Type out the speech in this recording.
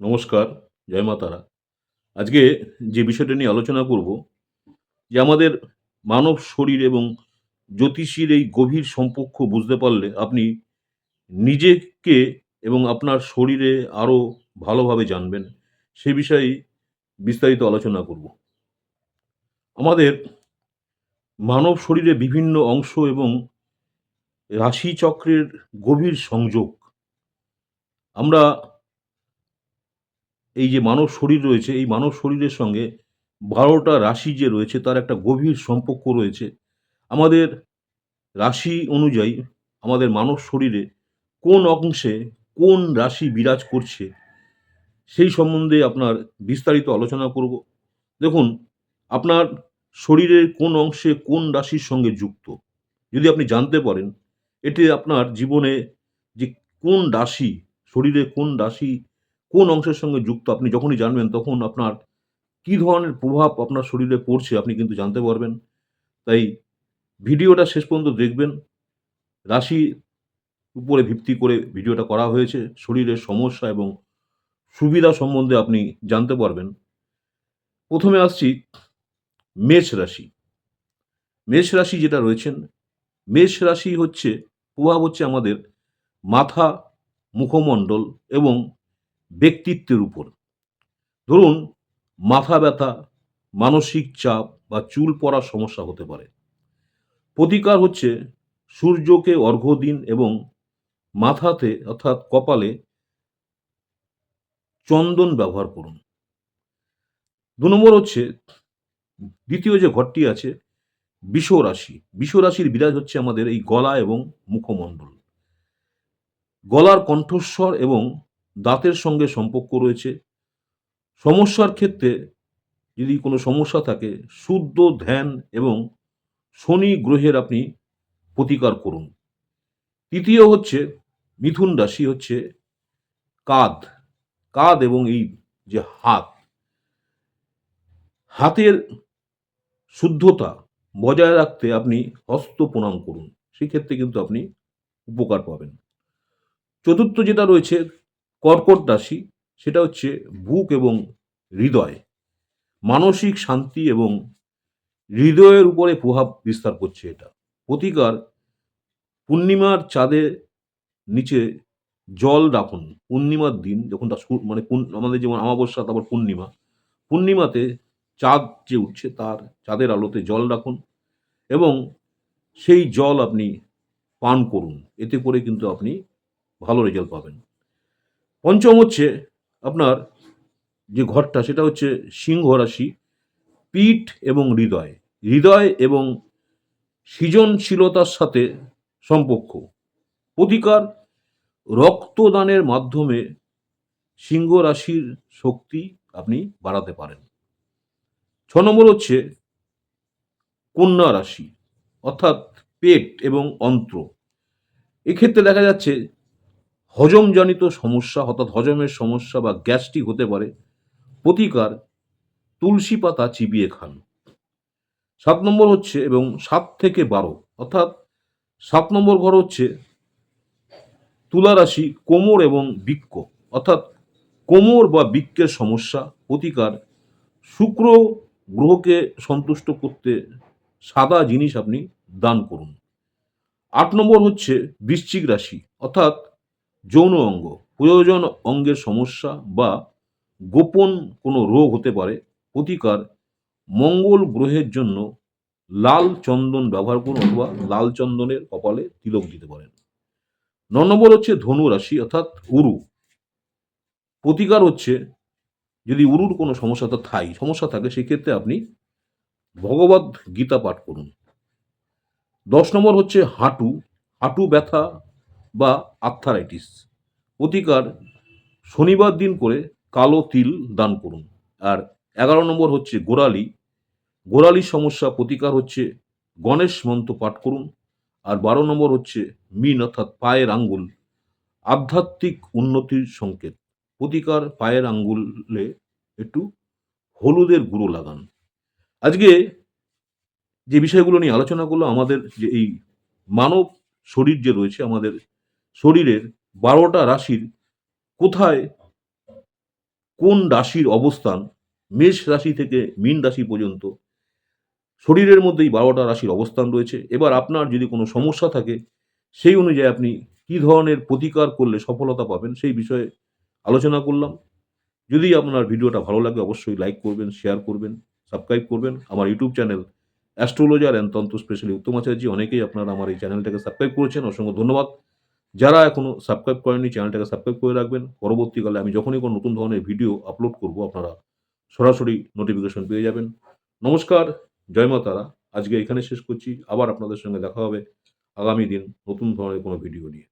নমস্কার, জয় মা তারা। আজকে যে বিষয়টা নিয়ে আলোচনা করব, যে আমাদের মানব শরীর এবং জ্যোতিষীর এই গভীর সম্পর্ক বুঝতে পারলে আপনি নিজেকে এবং আপনার শরীরে আরও ভালোভাবে জানবেন। সে বিষয়ে বিস্তারিত আলোচনা করব। আমাদের মানব শরীরে বিভিন্ন অংশ এবং রাশিচক্রের গভীর সংযোগ। আমরা এই যে মানব শরীর রয়েছে, এই মানব শরীরের সঙ্গে বারোটা রাশি যে রয়েছে, তার একটা গভীর সম্পর্ক রয়েছে। আমাদের রাশি অনুযায়ী আমাদের মানব শরীরে কোন অংশে কোন রাশি বিরাজ করছে, সেই সম্বন্ধে আপনার বিস্তারিত আলোচনা করব। দেখুন, আপনার শরীরের কোন অংশে কোন রাশির সঙ্গে যুক্ত? যদি আপনি জানতে পারেন, এটি আপনার জীবনে যে কোন রাশি, শরীরে কোন রাশি কোন অংশের সঙ্গে যুক্ত? আপনি যখনই জানবেন তখন আপনার কী ধরনের প্রভাব আপনার শরীরে পড়ছে আপনি কিন্তু জানতে পারবেন। তাই ভিডিওটা শেষ পর্যন্ত দেখবেন। রাশি উপরে ভিত্তি করে ভিডিওটা করা হয়েছে। শরীরের সমস্যা এবং সুবিধা সম্বন্ধে আপনি জানতে পারবেন। প্রথমে আসছি মেষ রাশি। মেষ রাশি যেটা রয়েছেন, মেষ রাশি হচ্ছে, প্রভাব হচ্ছে আমাদের মাথা মুখমণ্ডল এবং ব্যক্তিত্বের উপর। ধরুন, মাথা ব্যথা, মানসিক চাপ বা চুল পড়ার সমস্যা হতে পারে। প্রতিকার হচ্ছে সূর্যকে অর্ঘ্য দিন এবং মাথাতে অর্থাৎ কপালে চন্দন ব্যবহার করুন। দু নম্বর হচ্ছে, দ্বিতীয় যে ঘরটি আছে বিষ রাশি বিষ রাশির বিরাজ হচ্ছে আমাদের এই গলা এবং মুখমণ্ডল। গলার কণ্ঠস্বর এবং দাঁতের সঙ্গে সম্পর্ক রয়েছে। সমস্যার ক্ষেত্রে যদি কোনো সমস্যা থাকে, শুদ্ধ ধ্যান এবং শনি গ্রহের আপনি প্রতিকার করুন। তৃতীয় হচ্ছে মিথুন রাশি হচ্ছে কাঁধ। কাঁধ এবং এই যে হাত। হাতের শুদ্ধতা বজায় রাখতে আপনি হস্ত প্রণাম করুন। সেক্ষেত্রে কিন্তু আপনি উপকার পাবেন। চতুর্থ যেটা রয়েছে কর্কট রাশি, সেটা হচ্ছে বুক এবং হৃদয়। মানসিক শান্তি এবং হৃদয়ের উপরে প্রভাব বিস্তার করছে এটা। প্রতিকার, পূর্ণিমার চাঁদে নিচে জল রাখুন। পূর্ণিমার দিন যখন মানে আমাদের যেমন অমাবস্যা, তারপর পূর্ণিমা। পূর্ণিমাতে চাঁদ যে উঠছে, তার চাঁদের আলোতে জল রাখুন এবং সেই জল আপনি পান করুন। এতে করে কিন্তু আপনি ভালো রেজাল্ট পাবেন। পঞ্চম হচ্ছে আপনার যে ঘরটা, সেটা হচ্ছে সিংহ রাশি, পিঠ এবং হৃদয়। হৃদয় এবং সৃজনশীলতার সাথে সম্পর্ক। প্রতিকার রক্তদানের মাধ্যমে সিংহ রাশির শক্তি আপনি বাড়াতে পারেন। ছ নম্বর হচ্ছে কন্যা রাশি, অর্থাৎ পেট এবং অন্ত্র। এক্ষেত্রে দেখা যাচ্ছে হজমজনিত সমস্যা, অর্থাৎ হজমের সমস্যা বা গ্যাস্ট্রিক হতে পারে, প্রতিকার তুলসী পাতা চিবিয়ে খান। সাত নম্বর হচ্ছে, এবং সাত থেকে বারো, অর্থাৎ সাত নম্বর ঘর হচ্ছে তুলা রাশি কোমর এবং বৃক্ক অর্থাৎ কোমর বা বৃক্কের সমস্যা, প্রতিকার শুক্র গ্রহকে সন্তুষ্ট করতে সাদা জিনিস আপনি দান করুন। আট নম্বর হচ্ছে বৃশ্চিক রাশি, অর্থাৎ যৌন অঙ্গ। প্রয়োজন অঙ্গের সমস্যা বা গোপন কোনো রোগ হতে পারে। প্রতিকার মঙ্গল গ্রহের জন্য লাল চন্দন ব্যবহার করুন অথবা লাল চন্দনের কপালে তিলক দিতে পারেন। ন নম্বর হচ্ছে ধনু রাশি অর্থাৎ উরু। প্রতিকার হচ্ছে যদি উরুর কোনো সমস্যা তো থাই সমস্যা থাকে, সেক্ষেত্রে আপনি ভগবত গীতা পাঠ করুন। দশ নম্বর হচ্ছে হাঁটু। হাঁটু ব্যথা বা আর্থারাইটিস। প্রতিকার শনিবার দিন করে কালো তিল দান করুন। আর এগারো নম্বর হচ্ছে গোড়ালি। গোড়ালির সমস্যা প্রতিকার হচ্ছে গণেশ মন্ত্র পাঠ করুন। আর বারো নম্বর হচ্ছে মিন অর্থাৎ পায়ের আঙ্গুল। আধ্যাত্মিক উন্নতির সংকেত। প্রতিকার পায়ের আঙ্গুলে একটু হলুদের গুঁড়ো লাগান। আজকে যে বিষয়গুলো নিয়ে আলোচনা করল আমাদের যে এই মানব শরীর যে রয়েছে, আমাদের শরীরের বারোটা রাশির কোথায় কোন রাশির অবস্থান? মেষ রাশি থেকে মীন রাশি পর্যন্ত শরীরের মধ্যেই বারোটা রাশির অবস্থান রয়েছে। এবার আপনার যদি কোনো সমস্যা থাকে, সেই অনুযায়ী আপনি কী ধরনের প্রতিকার করলে সফলতা পাবেন সেই বিষয়ে আলোচনা করলাম। যদি আপনার ভিডিওটা ভালো লাগে, অবশ্যই লাইক করবেন শেয়ার করবেন সাবস্ক্রাইব করবেন। আমার ইউটিউব চ্যানেল অ্যাস্ট্রোলজার অ্যান্ড তন্ত্র স্পেশালি উত্তম আচার্য, অনেকেই আপনারা আমার এই চ্যানেলটাকে সাবস্ক্রাইব করেছেন। অসংখ্য ধন্যবাদ। যারা এখনও সাবস্ক্রাইব করেননি চ্যানেলটাকে সাবস্ক্রাইব করে রাখবেন। পরবর্তীকালে আমি যখনই কোনো নতুন ধরনের ভিডিও আপলোড করব, আপনারা সরাসরি নোটিফিকেশন পেয়ে যাবেন। নমস্কার, জয় মা তারা। আজকে এখানে শেষ করছি। আবার আপনাদের সঙ্গে দেখা হবে। আগামী দিন নতুন ধরনের কোনো ভিডিও নিয়ে।